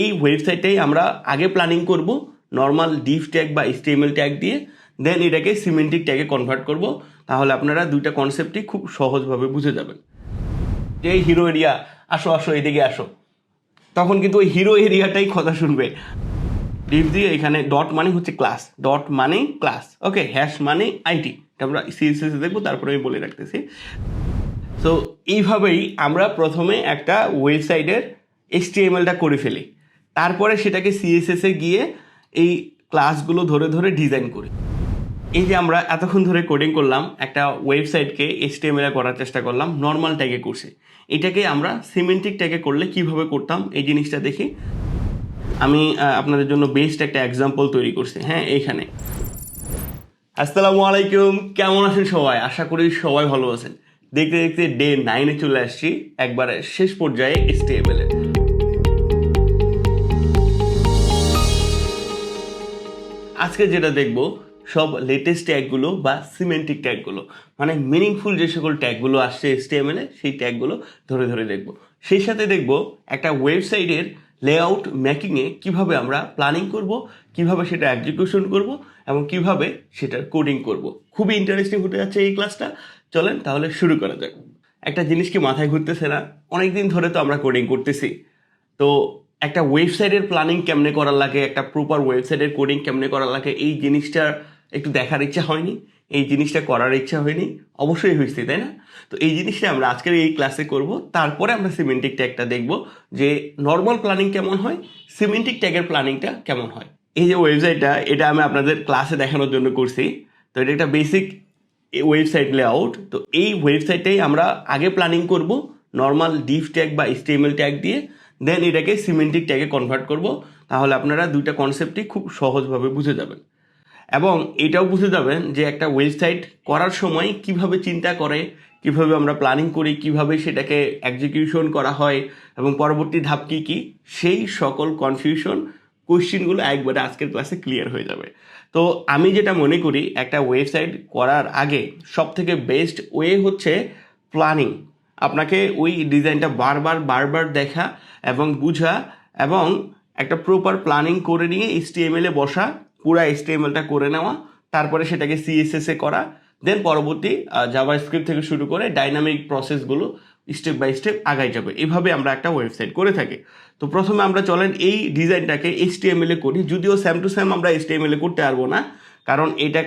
এই ওয়েবসাইটটাই আমরা আগে প্ল্যানিং করব নর্মাল ডিভ ট্যাগ বা স্টেমেল ট্যাগ দিয়ে দেন এটাকে সিমেন্টিক ট্যাগে কনভার্ট করব, তাহলে আপনারা দুইটা কনসেপ্টই খুব সহজভাবে বুঝে যাবেন। যে হিরো এরিয়া আসো আসো, এদিকে আসো। তখন কিন্তু ওই হিরো এরিয়াটাই কথা শুনবে। ডিভ দিয়ে এখানে ডট মানে হচ্ছে ক্লাস ডট মানে ক্লাস ওকে হ্যাশ মানে আইটি আমরা সিএসএস দেখব, তারপরে আমি বলে রাখতেছি। সো এইভাবেই আমরা প্রথমে একটা ওয়েবসাইটের এইচটিএমএলটা করে ফেলি। তারপরে সেটাকে সিএসএসে গিয়ে এই ক্লাসগুলো ধরে ধরে ডিজাইন করি। এই যে আমরা এতক্ষণ ধরে কোডিং করলাম, একটা ওয়েবসাইটকে এইচটিএমএল করার চেষ্টা করলাম নর্মাল ট্যাগে করছে। এটাকে আমরা সিমেন্টিক ট্যাগে করলে কীভাবে করতাম, এই জিনিসটা দেখি। আমি আপনাদের জন্য বেস্ট একটা এক্সাম্পল তৈরি করছি। হ্যাঁ এইখানে। আসসালামু আলাইকুম, কেমন আছেন সবাই? আশা করি সবাই ভালো আছেন। দেখতে দেখতে ডে নাইনে চলে আসছি, একবারে শেষ পর্যায়ে স্টেবল আজকে যেটা দেখব, সব লেটেস্ট ট্যাগগুলো বা সিমেন্টিক ট্যাগগুলো মানে মিনিংফুল যে সকল ট্যাগগুলো আসছে এসটিএমএল সেই ট্যাগগুলো ধরে ধরে দেখব। সেই সাথে দেখব একটা ওয়েবসাইটের লেআউট মেকিংয়ে কীভাবে আমরা প্ল্যানিং করব, কীভাবে সেটা এক্সিকিউশন করব এবং কীভাবে সেটার কোডিং করব। খুবই ইন্টারেস্টিং হতে যাচ্ছে এই ক্লাসটা চলেন তাহলে শুরু করা যাক। একটা জিনিস কি মাথায় ঘুরতেছে না? অনেকদিন ধরে তো আমরা কোডিং করতেছি। তো একটা ওয়েবসাইটের প্ল্যানিং কেমনে করার লাগে, একটা প্রপার ওয়েবসাইটের কোডিং কেমনে করার লাগে, এই জিনিসটা একটু দেখার ইচ্ছা হয়নি, এই জিনিসটা করার ইচ্ছা হয়নি, অবশ্যই হয়েছে, তাই না? তো এই জিনিসটা আমরা আজকের এই ক্লাসে করব, তারপরে আমরা সিমেন্টিক ট্যাগটা দেখব, যে নর্মাল প্ল্যানিং কেমন হয় সিমেন্টিক ট্যাগের প্ল্যানিংটা কেমন হয়। এই যে ওয়েবসাইটটা এটা আমি আপনাদের ক্লাসে দেখানোর জন্য করছি, তো এটা একটা বেসিক ওয়েবসাইট লেআউট তো এই ওয়েবসাইটেই আমরা আগে প্ল্যানিং করব নর্মাল ডিভ ট্যাগ বা স্টেমেল ট্যাগ দিয়ে দেন এটাকে সিমেন্টিক ট্যাগে কনভার্ট করব, তাহলে আপনারা দুইটা কনসেপ্টই খুব সহজভাবে বুঝে যাবেন। এবং এটাও বুঝে যাবেন যে একটা ওয়েবসাইট করার সময় কীভাবে চিন্তা করে, কীভাবে আমরা প্ল্যানিং করি, কীভাবে সেটাকে এক্সিকিউশন করা হয়, এবং পরবর্তী ধাপ কী কী, সেই সকল কনফিউশন কোশ্চিনগুলো একবারে আজকের ক্লাসে ক্লিয়ার হয়ে যাবে। তো আমি যেটা মনে করি, একটা ওয়েবসাইট করার আগে সব থেকে বেস্ট ওয়ে হচ্ছে প্ল্যানিং আপনাকে ওই ডিজাইনটা বারবার বারবার দেখা এবং বুঝা এবং একটা প্রপার প্ল্যানিং করে নিয়ে এইচটিএমএল এ বসা, পুরা এইচটিএমএলটা করে নেওয়া, তারপরে সেটাকে সিএসএস এ করা দেন পরবর্তী জাভা স্ক্রিপ্ট থেকে শুরু করে ডাইনামিক প্রসেসগুলো স্টেপ বাই স্টেপ আগাই যাবে। এভাবে আমরা একটা ওয়েবসাইট করে থাকি। তো প্রথমে আমরা চলেন এই ডিজাইনটাকে এইচটিএমএল এ করি। যদিও স্যাম টু স্যাম আমরা এইচটিএমএল এ করতে পারব না, কারণ এটা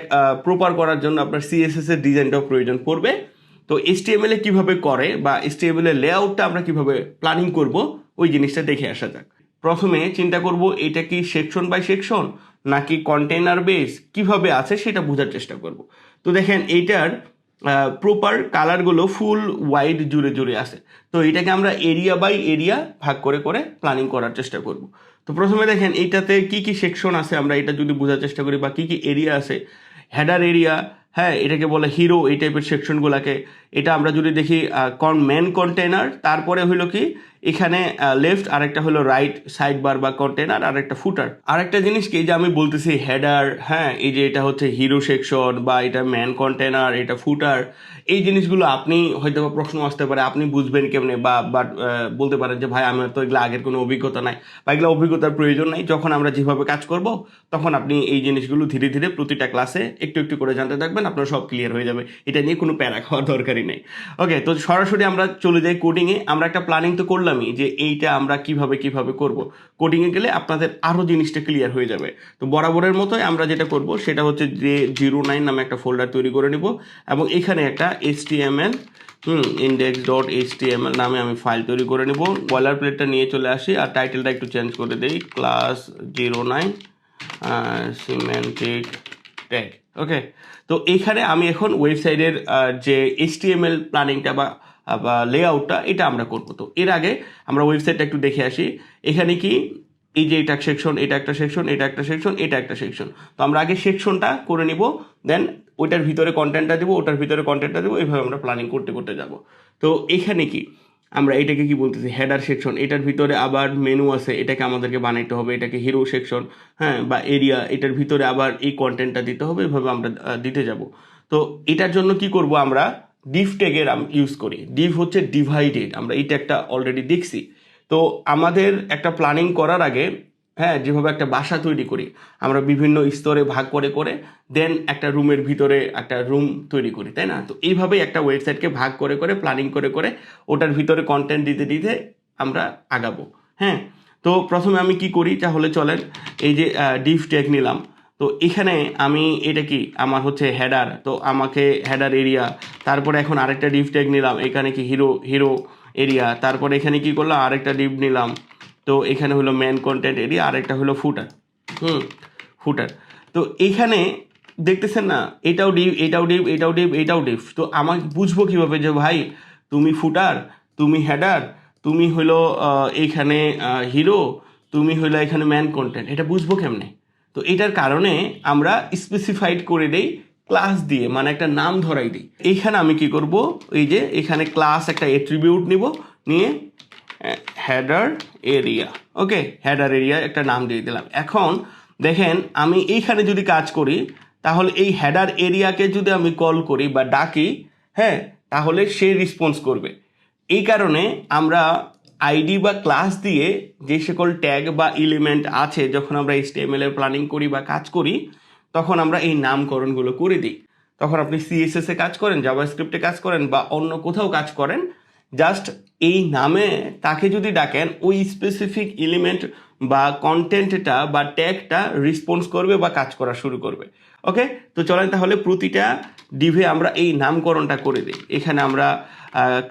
প্রপার করার জন্য আপনার সিএসএস এর ডিজাইনটাও প্রয়োজন পড়বে। তো এইচটিএমএল এ কীভাবে করে বা এইচটিএমএল এর লেআউটটা আমরা কীভাবে প্ল্যানিং করব, ওই জিনিসটা দেখে আসা যাক। প্রথমে চিন্তা করব, এটা কি সেকশন বাই সেকশন নাকি কন্টেনার বেস কীভাবে আছে সেটা বোঝার চেষ্টা করব। তো দেখেন, এইটার প্রপার কালারগুলো ফুল ওয়াইড জুড়ে জুড়ে আছে। তো এটাকে আমরা এরিয়া বাই এরিয়া ভাগ করে করে প্ল্যানিং করার চেষ্টা করব। তো প্রথমে দেখেন, এইটাতে কি কি সেকশন আছে? আমরা এটা যদি বোঝার চেষ্টা করি বা কি কি এরিয়া আছে? হেডার এরিয়া হ্যাঁ এটাকে বলে হিরো এই টাইপের সেকশনগুলোকে এটা আমরা যদি দেখি মেন কন্টেনার তারপরে হলো কি, এখানে লেফট আরেকটা হলো রাইট সাইড বার বা কন্টেনার আর একটা ফুটার আরেকটা জিনিস কি যে আমি বলতেছি হেডার হ্যাঁ এই যে এটা হচ্ছে হিরো সেকশন বা এটা ম্যান কন্টেনার এটা ফুটার এই জিনিসগুলো আপনি হয়তো বা প্রশ্ন আসতে পারে, আপনি বুঝবেন কেমনে বা বাট বলতে পারেন যে, ভাই আমার তো এগুলো আগের কোনো অভিজ্ঞতা নাই বা এগুলো অভিজ্ঞতার প্রয়োজন নাই। যখন আমরা যেভাবে কাজ করব, তখন আপনি এই জিনিসগুলো ধীরে ধীরে প্রতিটা ক্লাসে একটু একটু করে জানতে থাকবেন, আপনার সব ক্লিয়ার হয়ে যাবে। এটা নিয়ে কোনো প্যারা খাওয়ার দরকারই নেই। ওকে তো সরাসরি আমরা চলে যাই কোডিংয়ে আমরা একটা প্ল্যানিং তো করলামই যে এইটা আমরা কীভাবে কীভাবে করব। কোডিংয়ে গেলে আপনাদের আরও জিনিসটা ক্লিয়ার হয়ে যাবে। তো বরাবরের মতোই আমরা যেটা করব সেটা হচ্ছে যে জিরো নাইন নামে একটা ফোল্ডার তৈরি করে নিব এবং এখানে একটা H T M L hmm index dot H T M L নামে আমি ফাইল তৈরি করে নেব। বয়লার প্লেটটা নিয়ে চলে আসি আর টাইটেলটা একটু চেঞ্জ করে দিই। Class zero nine semantic tag okay তো এখানে আমি এখন ওয়েবসাইটের যে এইচটিএমএল প্ল্যানিংটা বা বা লেআউটটা এটা আমরা করব। তো এর আগে আমরা ওয়েবসাইটটা একটু দেখে আসি। এখানে কি? এই যে এটা সেকশন এটা একটা সেকশন এটা একটা সেকশন এটা একটা সেকশন তো আমরা আগে সেকশনটা করে নিব দেন ওইটার ভিতরে কন্টেন্টটা দেবো, ওটার ভিতরে কন্টেন্টটা দেবো, এইভাবে আমরা প্ল্যানিং করতে করতে যাব। তো এখানে কি? আমরা এটাকে কি বলতেছি? হেডার সেকশন এটার ভিতরে আবার মেনু আছে, এটাকে আমাদেরকে বানাইতে হবে, এটাকে হিরো সেকশন হ্যাঁ বা এরিয়া এটার ভিতরে আবার এই কন্টেন্টটা দিতে হবে, এভাবে আমরা দিতে যাব। তো এটার জন্য কি করব আমরা? ডিভ ট্যাগের ইউজ করি। ডিভ হচ্ছে ডিভাইডেড আমরা এটা একটা অলরেডি দেখছি। তো আমাদের একটা প্ল্যানিং করার আগে হ্যাঁ যেভাবে একটা বাসা তৈরি করি, আমরা বিভিন্ন স্তরে ভাগ করে করে দেন একটা রুমের ভিতরে একটা রুম তৈরি করি, তাই না? তো এইভাবেই একটা ওয়েবসাইটকে ভাগ করে করে প্ল্যানিং করে করে, ওটার ভিতরে কন্টেন্ট দিতে দিতে আমরা আগাবো হ্যাঁ? তো প্রথমে আমি কি করি, তাহলে চলেন, এই যে ডিফ ট্যাগ নিলাম, তো এখানে আমি এটা কি, আমার হচ্ছে হেডার তো আমাকে হেডার এরিয়া তারপরে এখন আরেকটা ডিভ ট্যাগ নিলাম, এখানে কি হিরো হিরো এরিয়া তারপরে এখানে কি করলাম, আরেকটা ডিভ নিলাম তো এখানে হলো মেন কন্টেন্ট এরিয়া আরেকটা হলো ফুটার হুম ফুটার তো এইখানে দেখতেছেন না, এটাও ডিভ এটাও ডিভ এটাও ডিভ এটাও ডিভ তো আমাকে বুঝব কীভাবে যে ভাই, তুমি ফুটার তুমি হেডার তুমি হলো এইখানে হিরো তুমি হলো এখানে ম্যান কন্টেন্ট এটা বুঝব কেমনে? তো এটার কারণে আমরা স্পেসিফাইড করে দেই ক্লাস দিয়ে মানে একটা নাম ধরাই দিই। এইখানে আমি কি করব? এই যে এখানে ক্লাস একটা এট্রিবিউট নিব, নিয়ে header area okay header area একটা নাম দিয়ে দিলাম। এখন দেখেন, আমি এইখানে যদি কাজ করি, তাহলে এই হেডার এরিয়াকে যদি আমি কল করি বা ডাকি হ্যাঁ তাহলে সে রেসপন্স করবে। এই কারণে আমরা আইডি বা ক্লাস দিয়ে যে সকল ট্যাগ বা এলিমেন্ট আছে, যখন আমরা এর প্ল্যানিং করি বা কাজ করি, তখন আমরা এই নামকরণগুলো করে দিই। তখন আপনি সিএসএস এ কাজ করেন জাভাস্ক্রিপ্টে কাজ করেন বা অন্য কোথাও কাজ করেন জাস্ট এই নামে তাকে যদি ডাকেন, ওই স্পেসিফিক এলিমেন্ট বা কন্টেন্টটা বা ট্যাগটা রেসপন্স করবে বা কাজ করা শুরু করবে। ওকে তো চলেন তাহলে প্রতিটা ডিভে আমরা এই নামকরণটা করে দিই। এখানে আমরা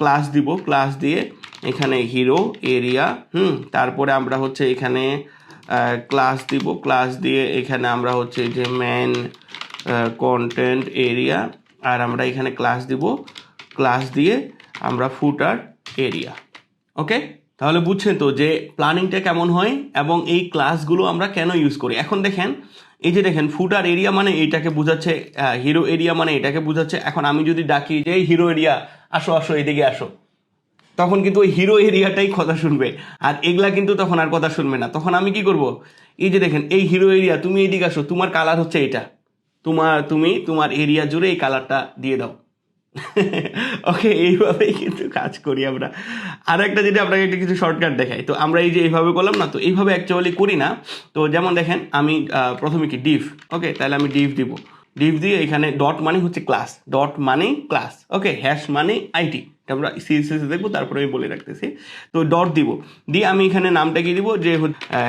ক্লাস দিব। ক্লাস দিয়ে এখানে হিরো এরিয়া হুম? তারপরে আমরা হচ্ছে এখানে ক্লাস দিব। ক্লাস দিয়ে এখানে আমরা হচ্ছে যে ম্যান কন্টেন্ট এরিয়া আর আমরা এখানে ক্লাস দিব। ক্লাস দিয়ে আমরা ফুটার এরিয়া। ওকে তাহলে বুঝছেন তো যে প্ল্যানিংটা কেমন হয় এবং এই ক্লাসগুলো আমরা কেন ইউজ করি। এখন দেখেন, এই যে দেখেন, ফুটার এরিয়া মানে এইটাকে বোঝাচ্ছে হিরো এরিয়া মানে এটাকে বোঝাচ্ছে। এখন আমি যদি ডাকি যে হিরো এরিয়া আসো আসো, এদিকে আসো। তখন কিন্তু ওই হিরো এরিয়াটাই কথা শুনবে। আর এগুলা কিন্তু তখন আর কথা শুনবে না। তখন আমি কি করব? এই যে দেখেন, এই হিরো এরিয়া তুমি এদিকে আসো, তোমার কালার হচ্ছে এটা। তোমার, তুমি, তোমার এরিয়া জুড়ে এই কালারটা দিয়ে দাও। ওকে এইভাবেই কিন্তু কাজ করি আমরা। আর একটা যদি আপনাকে একটা কিছু শর্টকাট দেখাই, তো আমরা এই যে এইভাবে করলাম না, তো এইভাবে অ্যাকচুয়ালি করি না। তো যেমন দেখেন, আমি প্রথমে কি ডিফ ওকে তাহলে আমি ডিফ দিব। ডিফ দিয়ে এখানে ডট মানে হচ্ছে ক্লাস ডট মানে ক্লাস ওকে হ্যাশ মানে আইটি আমরা সিএসএস দেখব, তারপরে আমি বলে রাখতেছি। তো ডট দিব। দিয়ে আমি এখানে নামটা কি দিব? যে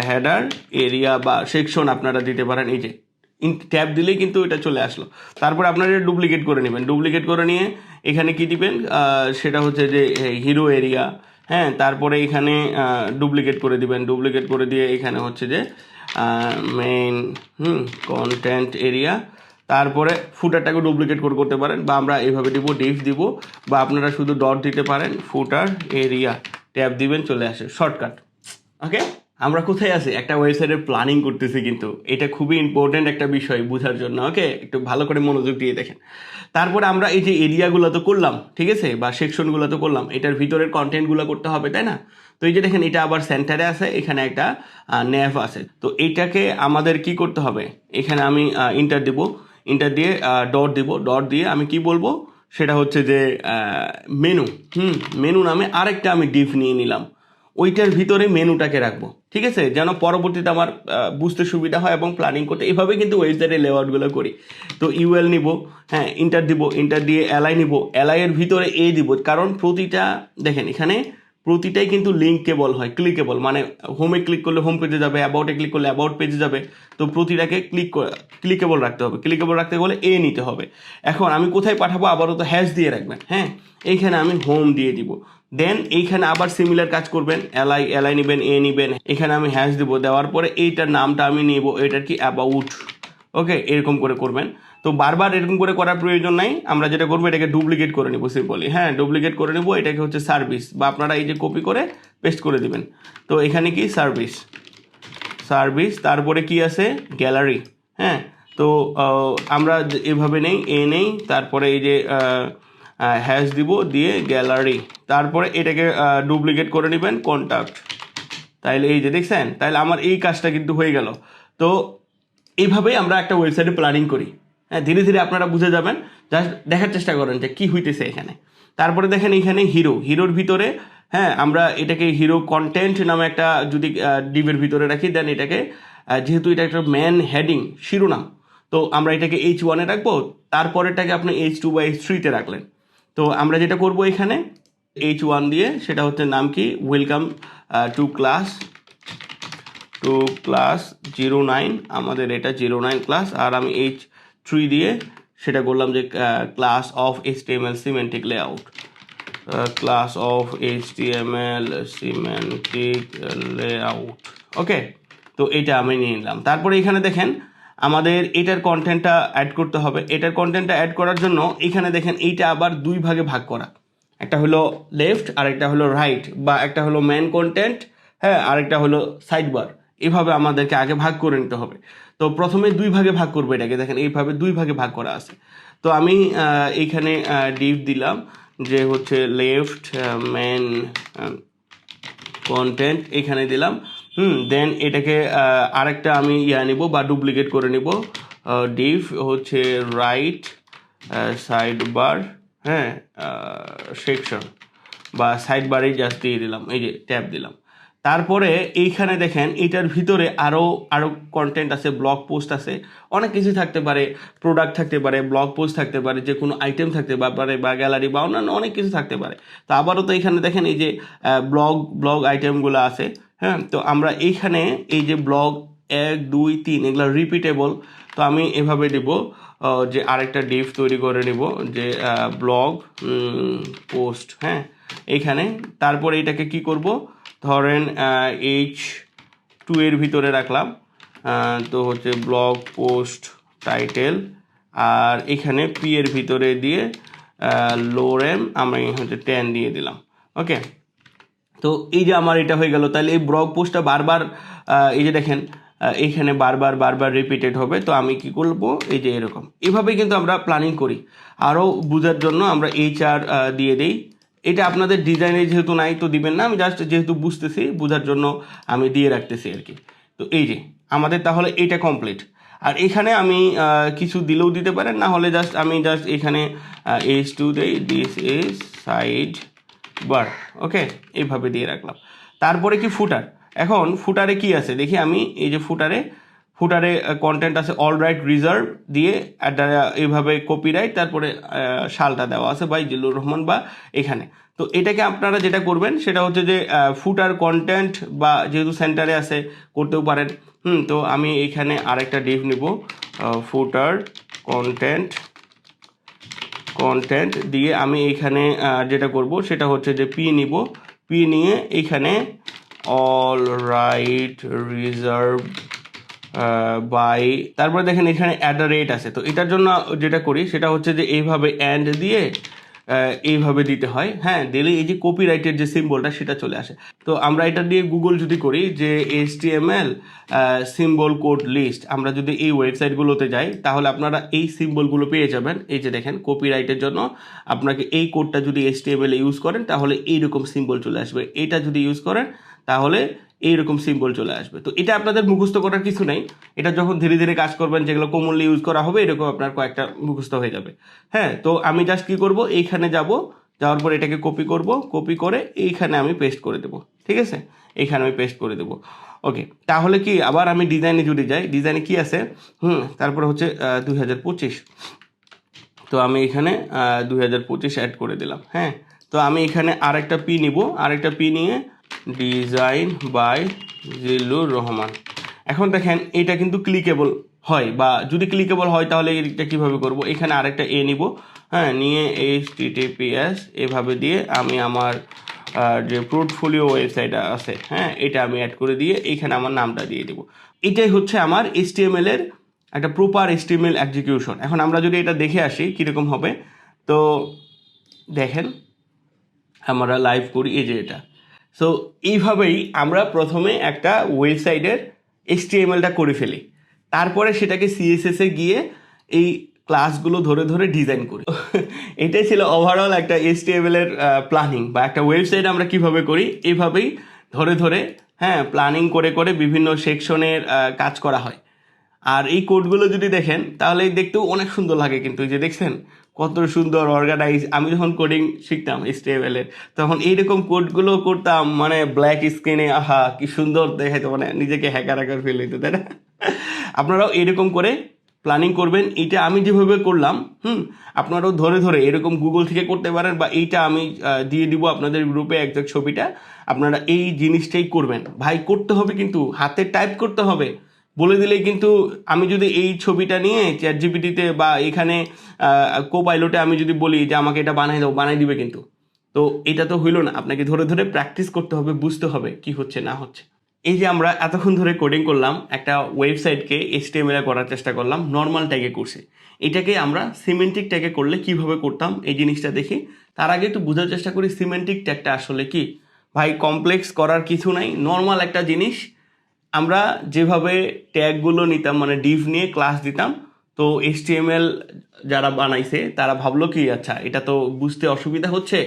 হেডার এরিয়া বা সেকশন আপনারা দিতে পারেন, এই যে ট্যাব দিলেই কিন্তু এটা চলে আসলো। তারপরে আপনারা এটা ডুপ্লিকেট করে নেবেন। ডুপ্লিকেট করে নিয়ে এখানে কি দিবেন? সেটা হচ্ছে যে হিরো এরিয়া হ্যাঁ তারপরে এখানে ডুপ্লিকেট করে দিবেন। ডুপ্লিকেট করে দিয়ে এখানে হচ্ছে যে মেইন হুম কন্টেন্ট এরিয়া তারপরে ফুটারটাকে ডুপ্লিকেট করে করতে পারেন বা আমরা এইভাবে দিব ডিফ দিব, বা আপনারা শুধু ডট দিতে পারেন ফুটার এরিয়া ট্যাব দিবেন, চলে আসে শর্টকাট ওকে আমরা কোথায় আছি? একটা ওয়েবসাইটের প্ল্যানিং করতেছি কিন্তু। এটা খুবই ইম্পর্টেন্ট একটা বিষয় বোঝার জন্য ওকে একটু ভালো করে মনোযোগ দিয়ে দেখেন। তারপরে আমরা এই যে এরিয়াগুলো তো করলাম, ঠিক আছে? বা সেকশনগুলো তো করলাম, এটার ভিতরের কন্টেন্টগুলো করতে হবে, তাই না? তো এই যে দেখেন, এটা আবার সেন্টারে আছে, এখানে একটা ন্যাভ আছে। তো এটাকে আমাদের কি করতে হবে? এখানে আমি ইন্টার দিব। ইন্টার দিয়ে ডট দিব। ডট দিয়ে আমি কি বলব? সেটা হচ্ছে যে মেনু হুম মেনু নামে আরেকটা আমি ডিফ নিয়ে নিলাম। ওইটার ভিতরে মেনুটাকে রাখব, ঠিক আছে? যেন পরবর্তীতে আমার বুঝতে সুবিধা হয় এবং প্ল্যানিং করতে। এভাবে কিন্তু ওয়েবসাইটের লেআউটগুলো করি। তো ইউএল নিব হ্যাঁ ইন্টার দিব ইন্টার দিয়ে এলআই নিব। এলআইয়ের ভিতরে এ দিব, কারণ প্রতিটা, দেখেন, এখানে প্রতিটাই কিন্তু লিঙ্কেবল হয় ক্লিকেবল মানে হোমে ক্লিক করলে হোম পেজে যাবে অ্যাবাউটে ক্লিক করলে অ্যাবাউট পেজে যাবে, তো প্রতিটাকে ক্লিক ক্লিকেবল রাখতে হবে ক্লিকেবল রাখতে হলে এ নিতে হবে। এখন আমি কোথায় পাঠাবো? আবারও তো হ্যাশ দিয়ে রাখবেন হ্যাঁ? এইখানে আমি হোম দিয়ে দিব। দেন এইখানে আবার সিমিলার কাজ করবেন এলআই এলআই নেবেন এ নেবেন, এখানে আমি হ্যাশ দিব, দেওয়ার পরে এইটার নামটা আমি নিব, এটার কি অ্যাবাউট ওকে এরকম করে করবেন। তো বারবার এরকম করে করার প্রয়োজন নাই। আমরা যেটা করব, এটাকে ডুপ্লিকেট করে নিব সিম্পলি হ্যাঁ ডুপ্লিকেট করে নিব, এটাকে হচ্ছে সার্ভিস বা আপনারা এই যে কপি করে পেস্ট করে দিবেন। তো এখানে কি? সার্ভিস সার্ভিস তারপরে কি আছে? গ্যালারি হ্যাঁ তো আমরা এভাবে নেই, এ নেই, তারপরে এই যে হ্যাশ দিব দিয়ে গ্যালারি তারপরে এটাকে ডুপ্লিকেট করে নেবেন কন্ট্যাক্ট তাইলে এই যে দেখছেন? তাহলে আমার এই কাজটা কিন্তু হয়ে গেল। তো এইভাবেই আমরা একটা ওয়েবসাইটে প্ল্যানিং করি। হ্যাঁ ধীরে ধীরে আপনারা বুঝে যাবেন। জাস্ট দেখার চেষ্টা করেন যে কি হইতেছে এখানে। তারপরে দেখেন এখানে হিরো হিরোর ভিতরে হ্যাঁ আমরা এটাকে হিরো কন্টেন্ট নামে একটা যদি ডিবের ভিতরে রাখি দেন এটাকে যেহেতু এটা একটা ম্যান হেডিং শিরোনাম, তো আমরা এটাকে এইচ ওয়ানে রাখব। তারপরেরটাকে আপনি এইচ টু বা এইচ থ্রিতে রাখলেন। তো আমরা যেটা করব এখানে এইচ ওয়ান দিয়ে, সেটা হচ্ছে নাম কি? Welcome to class two class zero nine আমাদের এটা জিরো নাইন ক্লাস আর আমি এইচ থ্রি দিয়ে সেটা করলাম যে class of H T M L semantic layout class of H T M L semantic layout okay তো এটা আমি নিয়ে নিলাম। তারপরে এখানে দেখেন, আমাদের এটার কন্টেন্টটা অ্যাড করতে হবে। এটার কন্টেন্টটা অ্যাড করার জন্য এখানে দেখেন, এইটা আবার দুই ভাগে ভাগ করা। একটা হলো লেফট আর একটা হলো রাইট বা একটা হলো মেন কন্টেন্ট হ্যাঁ আরেকটা হলো সাইড বার এভাবে আমাদেরকে আগে ভাগ করে নিতে হবে। তো প্রথমে দুই ভাগে ভাগ করব এটাকে। দেখেন, এইভাবে দুই ভাগে ভাগ করা আছে। তো আমি এইখানে ডিপ দিলাম যে হচ্ছে লেফট মেন কন্টেন্ট এখানে দিলাম। হুম দেন এটাকে আরেকটা আমি ইয়া নিব বা ডুপ্লিকেট করে নিব। ডিফ হচ্ছে রাইট সাইড বার হ্যাঁ সেকশন বা সাইড বারেই জাস্ট দিয়ে দিলাম। এই যে ট্যাব দিলাম। তারপরে এইখানে দেখেন, এটার ভিতরে আরও আরও কন্টেন্ট আছে ব্লগ পোস্ট আছে। অনেক কিছু থাকতে পারে প্রোডাক্ট থাকতে পারে ব্লগ পোস্ট থাকতে পারে যে কোনো আইটেম থাকতে পারে বা গ্যালারি বা অন্যান্য অনেক কিছু থাকতে পারে। তো আবারও তো এখানে দেখেন, এই যে ব্লগ ব্লগ আইটেমগুলো আছে হ্যাঁ? তো আমরা এইখানে এই যে ব্লগ এক, দুই, তিন, এগুলো রিপিটেবল তো আমি এভাবে দিব যে আরেকটা ডিফ তৈরি করে নিব, যে ব্লগ পোস্ট হ্যাঁ? এইখানে। তারপরে এটাকে কি করব? ধরেন এইচ টু এর ভিতরে রাখলাম তো হচ্ছে ব্লগ পোস্ট টাইটেল আর এখানে পি এর ভিতরে দিয়ে লোরেম আমি হচ্ছে টেন দিয়ে দিলাম ওকে তো এই যে আমার এটা হয়ে গেল, তাহলে এই ব্লগ পোস্টটা বারবার এই যে দেখেন এইখানে বারবার বারবার রিপিটেড হবে, তো আমি কি করব? এই যে এরকম। এভাবে কিন্তু আমরা প্ল্যানিং করি। আরও বোঝার জন্য আমরা এইচ আর দিয়ে দেই। এটা আপনাদের ডিজাইনে যেহেতু নাই, তো দিবেন না। আমি জাস্ট যেহেতু বুঝতেছি, বোঝার জন্য আমি দিয়ে রাখতেছি আর কি। তো এই যে, আমাদের তাহলে এইটা কমপ্লিট আর এখানে আমি কিছু দিলেও দিতে পারেন, না হলে জাস্ট আমি জাস্ট এখানে এইচ টু দেই this is side bar okay এইভাবে দিয়ে রাখলাম। তারপরে কি ফুটার এখন ফুটারে কি আছে? দেখি আমি, এই যে ফুটারে ফুটারে কন্টেন্ট আছে অল রাইট রিজার্ভ দিয়ে একটা এইভাবে কপিরাইট তারপরে সালটা দেওয়া আছে বাই জিল্লুর রহমান বা এখানে। তো এটাকে আপনারা যেটা করবেন, সেটা হচ্ছে যে ফুটার কন্টেন্ট বা যেহেতু সেন্টারে আছে, করতেও পারেন। হুম, তো আমি এখানে আরেকটা ডিপ নিব ফুটার কন্টেন্ট কন্টেন্ট দিয়ে আমি এখানে যেটা করব, সেটা হচ্ছে যে পি নিব। পি নিয়ে এখানে অল রাইট রিজার্ভ বাই তারপরে দেখেন এখানে অ্যাট দ্য রেট আছে। তো এটার জন্য যেটা করি, সেটা হচ্ছে যে এইভাবে অ্যান্ড দিয়ে এইভাবে দিতে হয়। হ্যাঁ দিলে এই যে কপিরাইটের যে সিম্বলটা সেটা চলে আসে। তো আমরা এটা দিয়ে গুগল যদি করি যে H T M L symbol code list আমরা যদি এই ওয়েবসাইটগুলোতে যাই, তাহলে আপনারা এই সিম্বলগুলো পেয়ে যাবেন। এই যে দেখেন কপিরাইটের জন্য আপনাকে এই কোডটা যদি H T M L use করেন, তাহলে এইরকম সিম্বল চলে আসবে। এটা যদি ইউজ করেন, তাহলে এইরকম সিম্বল চলে আসবে। তো এটা আপনাদের মুখস্থ করার কিছু নেই। এটা যখন ধীরে ধীরে কাজ করবেন, যেগুলো কমনলি ইউজ করা হবে, এরকম আপনার কয়েকটা মুখস্থ হয়ে যাবে। হ্যাঁ তো আমি জাস্ট কী করব? এইখানে যাব, যাওয়ার পর এটাকে কপি করব কপি করে এইখানে আমি পেস্ট করে দেব। ঠিক আছে? এইখানে আমি পেস্ট করে দেব। ওকে তাহলে কি আবার আমি ডিজাইনে যদি যাই ডিজাইনে কি আছে? হুম, তারপরে হচ্ছে দুই হাজার পঁচিশ। তো আমি এখানে দুই হাজার পঁচিশ অ্যাড করে দিলাম। হ্যাঁ তো আমি এখানে আরেকটা পি নিব। আরেকটা পি নিয়ে ডিজাইন বাই জিল্লুর রহমান। এখন দেখেন, এটা কিন্তু ক্লিকেবল হয় বা যদি ক্লিকেবল হয় তাহলে এটা কীভাবে করব? এখানে আরেকটা এ নিব। হ্যাঁ নিয়ে এইচ টিটিপিএস এভাবে দিয়ে আমি আমার যে পোর্টফোলিও ওয়েবসাইট আছে হ্যাঁ এটা আমি অ্যাড করে দিয়ে এইখানে আমার নামটা দিয়ে দেবো। এটাই হচ্ছে আমার এইচটিএমএল এর একটা প্রপার এইচটিএমএল এক্সিকিউশন এখন আমরা যদি এটা দেখে আসি কীরকম হবে, তো দেখেন, আমরা লাইভ করি, এই যে এটা। সো এইভাবেই আমরা প্রথমে একটা ওয়েবসাইটের এইচটিএমএলটা করে ফেলি। তারপরে সেটাকে সিএসএস গিয়ে এই ক্লাসগুলো ধরে ধরে ডিজাইন করি। এটাই ছিল ওভারঅল একটা এইচটিএমএল এর প্ল্যানিং বা একটা ওয়েবসাইট আমরা কীভাবে করি এইভাবেই ধরে ধরে হ্যাঁ প্ল্যানিং করে করে বিভিন্ন সেকশনের কাজ করা হয়। আর এই কোডগুলো যদি দেখেন, তাহলে দেখতেও অনেক সুন্দর লাগে কিন্তু যে দেখছেন? কত সুন্দর অর্গানাইজ আমি যখন কোডিং শিখতাম স্টেবেলের তখন এইরকম কোডগুলো করতাম মানে ব্ল্যাক স্ক্রিনে আহা, কি সুন্দর দেখাইতো মানে নিজেকে হ্যাকার হ্যাকার ফিল হইতো, তাই না? আপনারাও এরকম করে প্ল্যানিং করবেন, এইটা আমি যেভাবে করলাম, হুম, আপনারাও ধরে ধরে এরকম গুগল থেকে করতে পারেন বা এইটা আমি দিয়ে দিব আপনাদের গ্রুপে একদম ছবিটা, আপনারা এই জিনিসটাই করবেন। ভাই, করতে হবে কিন্তু, হাতে টাইপ করতে হবে। বলে দিলে কিন্তু আমি যদি এই ছবিটা নিয়ে চ্যাট জিপিটিতে বা এখানে কো পাইলটে আমি যদি বলি যে আমাকে এটা বানাই দাও, বানাই দিবে কিন্তু। তো এটা তো হইল না। আপনাকে ধরে ধরে প্র্যাকটিস করতে হবে, বুঝতে হবে কি হচ্ছে, না হচ্ছে। এই যে আমরা এতক্ষণ ধরে কোডিং করলাম, একটা ওয়েবসাইটকে এইচটিএমএল করার চেষ্টা করলাম নর্মাল ট্যাগে করছে। এটাকে আমরা সিমেন্টিক ট্যাগে করলে কীভাবে করতাম, এই জিনিসটা দেখি। তার আগে একটু বোঝার চেষ্টা করি সিমেন্টিক ট্যাগটা আসলে কি? ভাই কমপ্লেক্স করার কিছু নাই নর্মাল একটা জিনিস আমরা যেভাবে ট্যাগগুলো নিতাম মানে ডিভ নিয়ে ক্লাস দিতাম, তো এইচটিএমএল যারা বানাইছে, তারা ভাবলো কি আচ্ছা এটা তো বুঝতে অসুবিধা হচ্ছে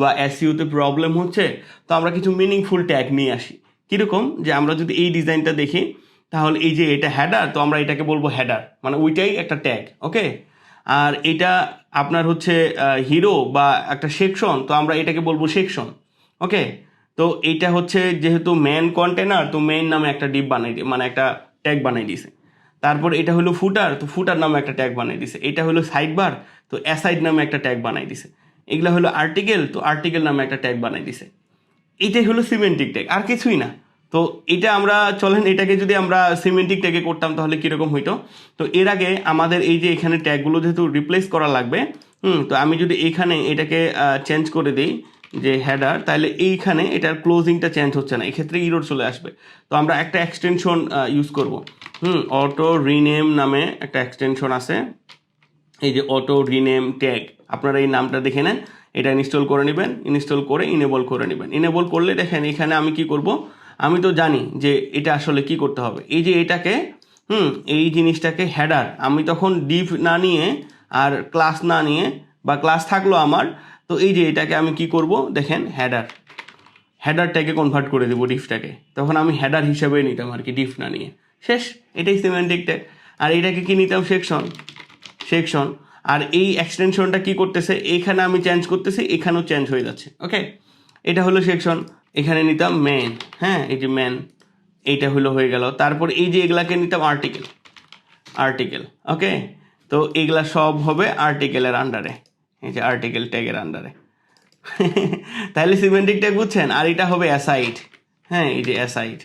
বা এসইউতে প্রবলেম হচ্ছে, তো আমরা কিছু মিনিংফুল ট্যাগ নিয়ে আসি। কীরকম? যে আমরা যদি এই ডিজাইনটা দেখি, তাহলে এই যে এটা হ্যাডার তো আমরা এটাকে বলব হ্যাডার মানে ওইটাই একটা ট্যাগ ওকে আর এটা আপনার হচ্ছে হিরো বা একটা সেকশন তো আমরা এটাকে বলব সেকশন ওকে তো এইটা হচ্ছে যেহেতু মেন কন্টেনার তো মেন নামে একটা ডিপ বানাই মানে একটা ট্যাগ বানাই দিছে। তারপর এটা হলো ফুটার তো ফুটার নামে একটা ট্যাগ বানাই দিছে। এটা হলো সাইড বার তো অ্যাসাইড নামে একটা ট্যাগ বানাই দিছে। এগুলা হলো আর্টিকেল তো আর্টিকেল নামে একটা ট্যাগ বানাই দিছে। এটাই হলো সিমেন্টিক ট্যাগ আর কিছুই না। তো এটা আমরা, চলেন এটাকে যদি আমরা সিমেন্টিক ট্যাগে করতাম তাহলে কীরকম হইতো? তো এর আগে আমাদের এই যে এখানে ট্যাগগুলো যেহেতু রিপ্লেস করা লাগবে, হুম, তো আমি যদি এখানে এটাকে চেঞ্জ করে দিই যে হেডার তাহলে এইখানে এটার ক্লোজিংটা চেঞ্জ হচ্ছে না। এক্ষেত্রে ইরোড চলে আসবে। তো আমরা একটা এক্সটেনশন ইউজ করব। হুম অটো রিনেম নামে একটা এক্সটেনশন আছে। এই যে অটো রিনেম ট্যাগ আপনারা এই নামটা দেখে নেন। এটা ইনস্টল করে নেবেন ইনস্টল করে ইনেবল করে নেবেন। ইনেবল করলে দেখেন, এখানে আমি কি করব? আমি তো জানি যে এটা আসলে কি করতে হবে। এই যে এটাকে, হুম, এই জিনিসটাকে হেডার আমি তখন ডিপ না নিয়ে আর ক্লাস না নিয়ে বা ক্লাস থাকল আমার তো এই যে এটাকে আমি কি করব? দেখেন হ্যাডার হ্যাডারটাকে কনভার্ট করে দেবো ডিফটাকে তখন আমি হ্যাডার হিসাবে নিতাম আর কি ডিফ না নিয়ে। শেষ, এটাই সিমেন্টিক ট্যাগ আর এটাকে কি নিতাম? সেকশন সেকশন আর এই এক্সটেনশনটা কি করতেছে? এখানে আমি চেঞ্জ করতেছি, এখানেও চেঞ্জ হয়ে যাচ্ছে। ওকে এটা হলো সেকশন এখানে নিতাম মেন হ্যাঁ এই যে ম্যান এইটা হলো হয়ে গেল। তারপর এই যে এগুলাকে নিতাম আর্টিকেল আর্টিকেল ওকে তো এগুলা সব হবে আর্টিকেলের আন্ডারে এই যে আর্টিকেল ট্যাগের আন্ডারে তাহলে সিমেন্টিক ট্যাগ বুঝছেন? আর এটা হবে অ্যাসাইড হ্যাঁ এই যে অ্যাসাইড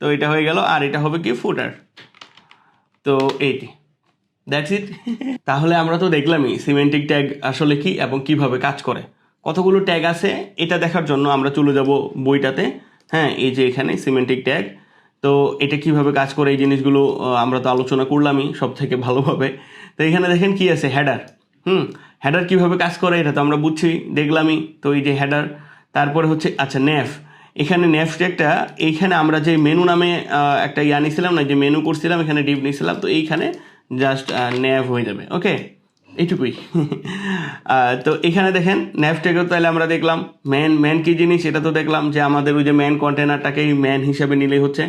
তো এটা হয়ে গেল, আর এটা হবে কি? ফুটার তো এইটি। দ্যাটস ইট তাহলে আমরা তো দেখলামই সিমেন্টিক ট্যাগ আসলে কি এবং কীভাবে কাজ করে। কতগুলো ট্যাগ আছে, এটা দেখার জন্য আমরা চলে যাব বইটাতে। হ্যাঁ এই যে এখানে সিমেন্টিক ট্যাগ তো এটা কীভাবে কাজ করে এই জিনিসগুলো আমরা তো আলোচনা করলামই সব থেকে ভালোভাবে। তো এখানে দেখেন কি আছে হ্যাডার হুম হেডার কীভাবে কাজ করে, এটা তো আমরা বুঝছি, দেখলামই। তো এই যে হেডার তারপরে হচ্ছে আচ্ছা নেফ এখানে নেফট একটা, এইখানে আমরা যে মেনু নামে একটা ইয়া নিয়েছিলাম না, যে মেনু করছিলাম, এখানে ডিপ নিয়েছিলাম তো এইখানে জাস্ট ন্যাভ হয়ে যাবে ওকে এইটুকুই। তো এখানে দেখেন ন্যাভটেকেও তাহলে আমরা দেখলাম ম্যান ম্যান কি জিনিস? এটা তো দেখলাম যে আমাদের ওই যে ম্যান কন্টেনারটাকেই ম্যান হিসাবে নিলেই হচ্ছে।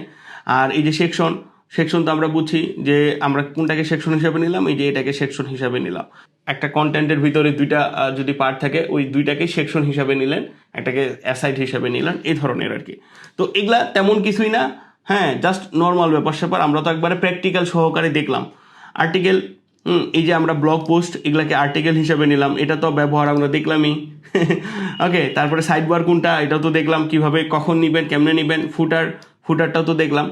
আর এই যে সেকশন সেকশন তো আমরা বুঝি যে আমরা কোনটাকে সেকশন হিসাবে নিলাম, এই যে এটাকে সেকশন হিসাবে নিলাম। একটা কন্টেন্টের ভিতরে দুইটা যদি পার্ট থাকে, ওই দুইটাকে সেকশন হিসাবে নিলেন, একটাকে অ্যাসাইড হিসাবে নিলেন, এই ধরনের আর কি। তো এগুলা তেমন কিছুই না হ্যাঁ জাস্ট নর্মাল ব্যাপার স্যাপার। আমরা তো একবারে প্র্যাকটিক্যাল সহকারে দেখলাম। আর্টিকেল এই যে আমরা ব্লগ পোস্ট এগুলাকে আর্টিকেল হিসাবে নিলাম। এটা তো ব্যবহার আমরা দেখলামই। ওকে তারপরে সাইড বার কোনটা, এটাও তো দেখলাম কীভাবে, কখন নিবেন, কেমনে নিবেন ফুটার ফুটারটাও তো দেখলাম।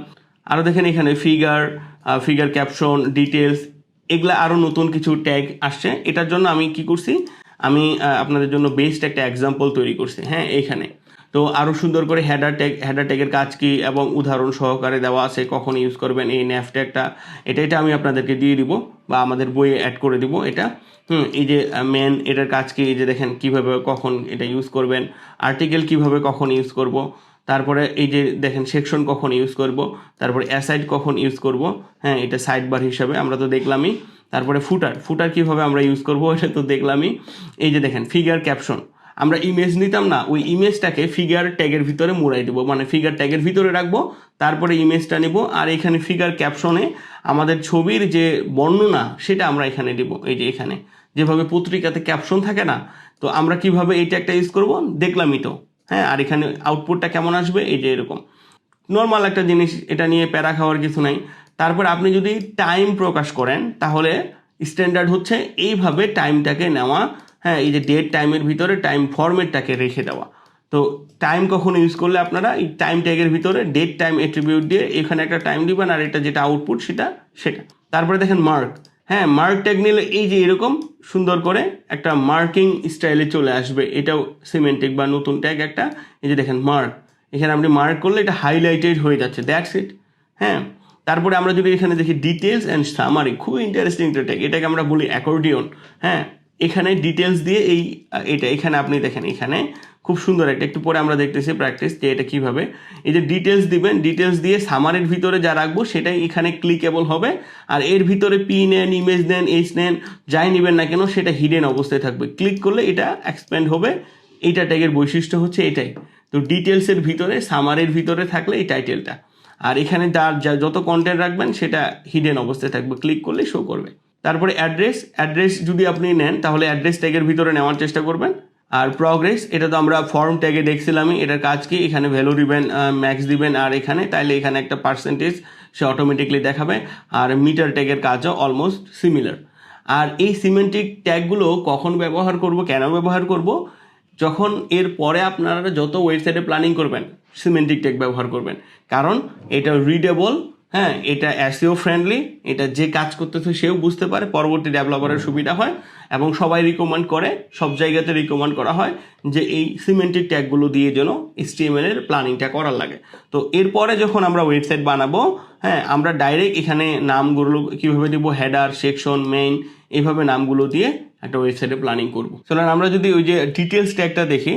আরও দেখেন এখানে ফিগার ফিগার ক্যাপশন ডিটেলস এগুলা আরও নতুন কিছু ট্যাগ আসছে। এটার জন্য আমি কি করছি? আমি আপনাদের জন্য বেস্ট একটা এক্সাম্পল তৈরি করছি। হ্যাঁ এইখানে। তো আরও সুন্দর করে হেডার ট্যাগ হেডার ট্যাগের কাজ কি এবং উদাহরণ সহকারে দেওয়া আছে, কখন ইউজ করবেন, এই ন্যাফ ট্যাগটা এটা এটা আমি আপনাদেরকে দিয়ে দিব বা আমাদের বইয়ে অ্যাড করে দিব এটা। হুম, এই যে মেন এটার কাজ কি? এই যে দেখেন কীভাবে কখন এটা ইউজ করবেন আর্টিকেল কীভাবে কখন ইউজ করব তারপরে এই যে দেখেন সেকশন কখন ইউজ করব, তারপরে অ্যাসাইড কখন ইউজ করব হ্যাঁ এটা সাইড বার হিসাবে আমরা তো দেখলামই। তারপরে ফুটার ফুটার কীভাবে আমরা ইউজ করব, এটা তো দেখলামই। এই যে দেখেন ফিগার ক্যাপশন আমরা ইমেজ নিতাম না, ওই ইমেজটাকে ফিগার ট্যাগের ভিতরে মুড়াই দেবো মানে ফিগার ট্যাগের ভিতরে রাখব, তারপরে ইমেজটা নেব, আর এখানে ফিগার ক্যাপশনে আমাদের ছবির যে বর্ণনা, সেটা আমরা এখানে দিব, এই যে এখানে। যেভাবে পত্রিকাতে ক্যাপশন থাকে না, তো আমরা কীভাবে এই ট্যাগটা ইউজ করব, দেখলামই তো। হ্যাঁ আর এখানে আউটপুটটা কেমন আসবে? এই যে এরকম। নর্মাল একটা জিনিস, এটা নিয়ে প্যারা খাওয়ার কিছু নাই। তারপর আপনি যদি টাইম প্রকাশ করেন, তাহলে স্ট্যান্ডার্ড হচ্ছে এইভাবে টাইমটাকে নেওয়া হ্যাঁ এই যে ডেট টাইমের ভিতরে টাইম ফরম্যাটটাকে রেখে দেওয়া। তো টাইম কখন ইউজ করলে আপনারা, এই টাইম ট্যাগের ভিতরে ডেট টাইম এট্রিবিউট দিয়ে এখানে একটা টাইম দিবেন, আর এটা যেটা আউটপুট সেটা সেটা। তারপরে দেখেন মার্ক হ্যাঁ মার্ক ট্যাগ নিলে এই যে এরকম সুন্দর করে একটা মার্কিং স্টাইলে চলে আসবে। এটাও সিমেন্টিক বা নতুন ট্যাগ একটা। এই যে দেখেন মার্ক এখানে আপনি মার্ক করলে এটা হাইলাইটেড হয়ে যাচ্ছে। দ্যাটস ইট হ্যাঁ তারপরে আমরা যদি এখানে দেখি ডিটেলস অ্যান্ড সামারি খুব ইন্টারেস্টিং একটা ট্যাগ এটাকে আমরা বলি অ্যাকর্ডিয়ন হ্যাঁ এখানে ডিটেলস দিয়ে এই, এটা, এখানে আপনি দেখেন, এখানে খুব সুন্দর একটা, একটু পরে আমরা দেখতেছি প্র্যাকটিস যে এটা কীভাবে। এই যে ডিটেলস দিবেন ডিটেলস দিয়ে সামারের ভিতরে যা রাখব সেটাই এখানে ক্লিকেবল হবে। আর এর ভিতরে পি নেন ইমেজ নেন এইচ নেন, যাই নেবেন না কেন সেটা হিডেন অবস্থায় থাকবে। ক্লিক করলে এটা এক্সপ্যান্ড হবে। এইটা ট্যাগের বৈশিষ্ট্য হচ্ছে এটাই। তো ডিটেলসের ভিতরে সামারের ভিতরে থাকলে এই টাইটেলটা আর এখানে যার, যা, যত কন্টেন্ট রাখবেন সেটা হিডেন অবস্থায় থাকবে। ক্লিক করলে শো করবে। তারপরে অ্যাড্রেস অ্যাড্রেস যদি আপনি নেন, তাহলে অ্যাড্রেস ট্যাগের ভিতরে নেওয়ার চেষ্টা করবেন। আর প্রগ্রেস এটা তো আমরা ফর্ম ট্যাগে দেখছিলামই, এটার কাজ কি? এখানে ভ্যালু দিবেন ম্যাক্স দিবেন আর এখানে, তাইলে এখানে একটা পার্সেন্টেজ সে অটোমেটিকলি দেখাবে। আর মিটার ট্যাগের কাজও অলমোস্ট সিমিলার আর এই সিমেন্টিক ট্যাগগুলো কখন ব্যবহার করব, কেন ব্যবহার করব? যখন এর পরে আপনারা যত ওয়েবসাইটে প্ল্যানিং করবেন সিমেন্টিক ট্যাগ ব্যবহার করবেন। কারণ এটা রিডেবল হ্যাঁ এটা অ্যাসিও ফ্রেন্ডলি এটা যে কাজ করতেছে সেও বুঝতে পারে পরবর্তী ডেভেলপারের সুবিধা হয় এবং সবাই রিকমেন্ড করে সব জায়গাতে রিকমেন্ড করা হয় যে এই সিমেন্টের ট্যাগগুলো দিয়ে যেন HTML এর প্ল্যানিংটা করার লাগে। তো এরপরে যখন আমরা ওয়েবসাইট বানাবো হ্যাঁ আমরা ডাইরেক্ট এখানে নামগুলো কীভাবে দিব হেডার সেকশন মেইন এইভাবে নামগুলো দিয়ে একটা ওয়েবসাইটে প্ল্যানিং করব। চলেন আমরা যদি ওই যে ডিটেলস ট্যাগটা দেখি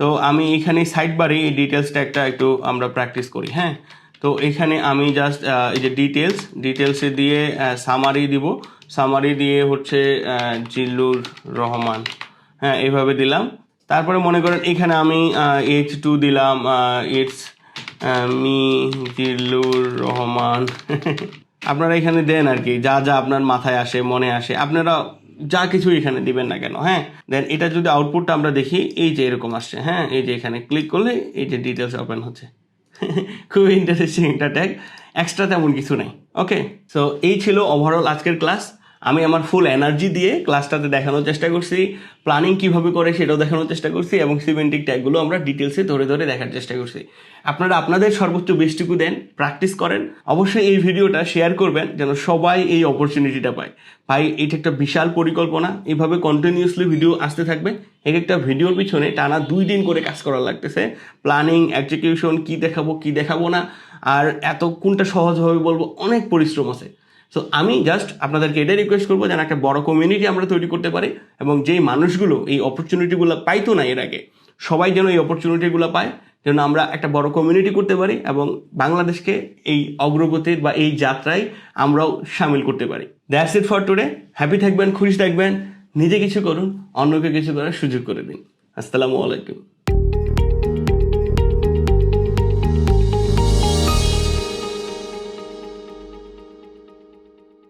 তো আমি এখানে সাইড বারে এই ডিটেলস ট্যাগটা একটু আমরা প্র্যাকটিস করি হ্যাঁ? তো এখানে আমি জাস্ট এই যে ডিটেলস ডিটেলসে দিয়ে সামারি দিব। সামারি দিয়ে হচ্ছে জিল্লুর রহমান। হ্যাঁ এইভাবে দিলাম। তারপরে মনে করেন এখানে আমি এইচ টু দিলাম ইটস মি, জিল্লুর রহমান। আপনারা এখানে দেন আর কি, যা যা আপনার মাথায় আসে, মনে আসে। আপনারা যা কিছু এখানে দিবেন না কেন হ্যাঁ? দেন এটা যদি আউটপুটটা আমরা দেখি, এই যে এরকম আসছে হ্যাঁ? এই যে এখানে ক্লিক করলে এই যে ডিটেলস ওপেন হচ্ছে। খুবই ইন্টারেস্টিং একটা ট্যাগ এক্সট্রা তেমন কিছু নাই। ওকে সো এই ছিল ওভারঅল আজকের ক্লাস আমি আমার ফুল এনার্জি দিয়ে ক্লাসটাতে দেখানোর চেষ্টা করছি প্ল্যানিং কীভাবে করে সেটাও দেখানোর চেষ্টা করছি এবং সিমেন্টিক ট্যাগগুলো আমরা ডিটেলসে ধরে ধরে দেখার চেষ্টা করছি। আপনারা আপনাদের সর্বোচ্চ বেস্টটুকু দেন প্র্যাকটিস করেন, অবশ্যই এই ভিডিওটা শেয়ার করবেন যেন সবাই এই অপরচুনিটিটা পায়। ভাই, এটা একটা বিশাল পরিকল্পনা, এভাবে কন্টিনিউসলি ভিডিও আসতে থাকবে এক একটা ভিডিওর পিছনে টানা দুই দিন করে কাজ করা লাগতেছে প্ল্যানিং এক্সিকিউশন কি দেখাবো কি দেখাবো না, আর এত কোনটা সহজভাবে বলব, অনেক পরিশ্রম আছে। সো আমি জাস্ট আপনাদেরকে এটাই রিকোয়েস্ট করব যেন একটা বড় কমিউনিটি আমরা তৈরি করতে পারি এবং যেই মানুষগুলো এই অপরচুনিটিগুলো পাইতো না এর আগে, সবাই যেন এই অপরচুনিটিগুলো পায়, যেন আমরা একটা বড় কমিউনিটি করতে পারি এবং বাংলাদেশকে এই অগ্রগতির বা এই যাত্রায় আমরাও সামিল করতে পারি। That's it for today happy থাকবেন, খুশি থাকবেন, নিজে কিছু করুন, অন্যকে কিছু করার সুযোগ করে দিন। আসসালামু আলাইকুম।